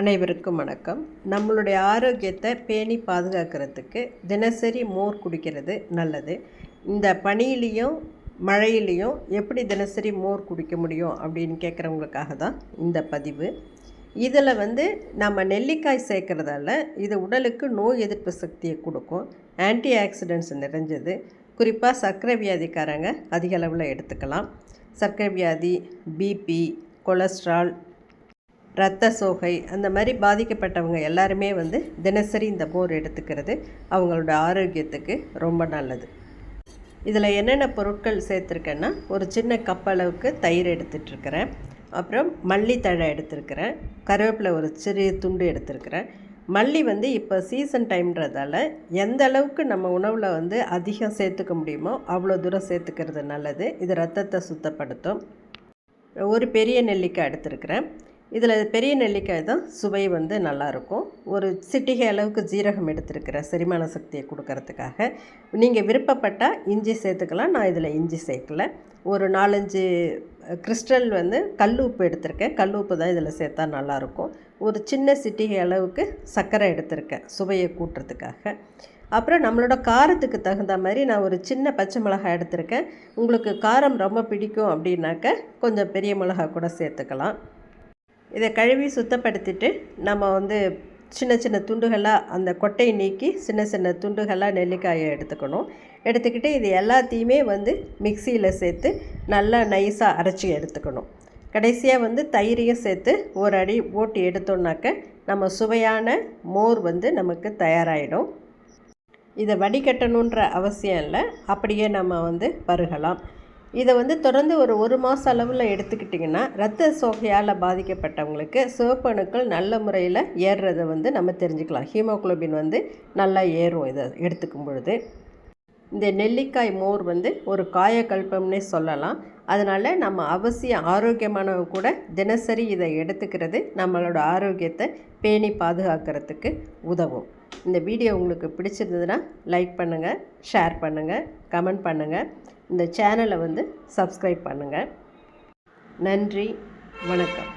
அனைவருக்கும் வணக்கம். நம்மளுடைய ஆரோக்கியத்தை பேணி பாதுகாக்கிறதுக்கு தினசரி மோர் குடிக்கிறது நல்லது. இந்த பனியிலையும் மழையிலையும் எப்படி தினசரி மோர் குடிக்க முடியும் அப்படின்னு கேட்குறவங்களுக்காக தான் இந்த பதிவு. இதில் வந்து நம்ம நெல்லிக்காய் சேர்க்குறதால இது உடலுக்கு நோய் எதிர்ப்பு சக்தியை கொடுக்கும். ஆன்டி ஆக்சிடென்ட்ஸ் நிறைஞ்சது. குறிப்பாக சர்க்கரை வியாதிக்காரங்க அதிக அளவில் எடுத்துக்கலாம். சர்க்கரை வியாதி பிபி கொலஸ்ட்ரால் இரத்த சோகை அந்த மாதிரி பாதிக்கப்பட்டவங்க எல்லாருமே வந்து தினசரி இந்த மோர் எடுத்துக்கிறது அவங்களோட ஆரோக்கியத்துக்கு ரொம்ப நல்லது. இதில் என்னென்ன பொருட்கள் சேர்த்துருக்கேன்னா ஒரு சின்ன கப் அளவுக்கு தயிர் எடுத்துட்ருக்கிறேன். அப்புறம் மல்லித்தழை எடுத்திருக்கிறேன். கருவேப்பிலை ஒரு சிறிய துண்டு எடுத்திருக்கிறேன். மல்லி வந்து இப்போ சீசன் டைம்ன்றதால எந்த அளவுக்கு நம்ம உணவில் வந்து அதிகம் சேர்த்துக்க முடியுமோ அவ்வளோ தூரம் சேர்த்துக்கிறது நல்லது. இது ரத்தத்தை சுத்தப்படுத்தும். ஒரு பெரிய நெல்லிக்காய் எடுத்திருக்கிறேன். இதில் பெரிய நெல்லிக்காய் தான் சுவை வந்து நல்லாயிருக்கும். ஒரு சிட்டிகை அளவுக்கு ஜீரகம் எடுத்துருக்கிறேன் செரிமான சக்தியை கொடுக்கறதுக்காக. நீங்கள் விருப்பப்பட்டால் இஞ்சி சேர்த்துக்கலாம் நான் இதில் இஞ்சி சேர்க்கல. ஒரு நாலஞ்சு கிறிஸ்டல் வந்து கல் உப்பு எடுத்திருக்கேன். கல் உப்பு தான் இதில் சேர்த்தா நல்லாயிருக்கும். ஒரு சின்ன சிட்டிகை அளவுக்கு சர்க்கரை எடுத்திருக்கேன் சுவையை கூட்டுறதுக்காக. அப்புறம் நம்மளோட காரத்துக்கு தகுந்த மாதிரி நான் ஒரு சின்ன பச்சை மிளகாய் எடுத்திருக்கேன். உங்களுக்கு காரம் ரொம்ப பிடிக்கும் அப்படின்னாக்க கொஞ்சம் பெரிய மிளகாய் கூட சேர்த்துக்கலாம். இதை கழுவி சுத்தப்படுத்திட்டு நம்ம வந்து சின்ன சின்ன துண்டுகளாக அந்த கொட்டையை நீக்கி சின்ன சின்ன துண்டுகளாக நெல்லிக்காயை எடுத்துக்கணும். எடுத்துக்கிட்டு இது எல்லாத்தையுமே வந்து மிக்சியில் சேர்த்து நல்லா நைஸாக அரைச்சி எடுத்துக்கணும். கடைசியாக வந்து தயிரையும் சேர்த்து ஒரு அடி ஓட்டி எடுத்தோம்னாக்க நம்ம சுவையான மோர் வந்து நமக்கு தயாராகிடும் இதை வடிகட்டணுன்ற அவசியம் இல்லை. அப்படியே நம்ம வந்து பருகலாம் இதை வந்து தொடர்ந்து ஒரு ஒரு மாத அளவில் எடுத்துக்கிட்டிங்கன்னா ரத்த சோகையால் பாதிக்கப்பட்டவங்களுக்கு சிவப்பு அணுக்கள் நல்ல முறையில் ஏறுறதை வந்து நம்ம தெரிஞ்சுக்கலாம். ஹீமோக்ளோபின் வந்து நல்லா ஏறும் இதை எடுத்துக்கும் பொழுது. இந்த நெல்லிக்காய் மோர் வந்து ஒரு காயக்கல்பம்னே சொல்லலாம். அதனால் நம்ம அவசியம் ஆரோக்கியமானவங்க கூட தினசரி இதை எடுத்துக்கிறது நம்மளோட ஆரோக்கியத்தை பேணி பாதுகாக்கிறதுக்கு உதவும். இந்த வீடியோ உங்களுக்கு பிடிச்சிருந்ததுன்னா லைக் பண்ணுங்கள் ஷேர் பண்ணுங்கள் கமெண்ட் பண்ணுங்கள் இந்த சேனலை வந்து சப்ஸ்கிரைப் பண்ணுங்கள் நன்றி வணக்கம்.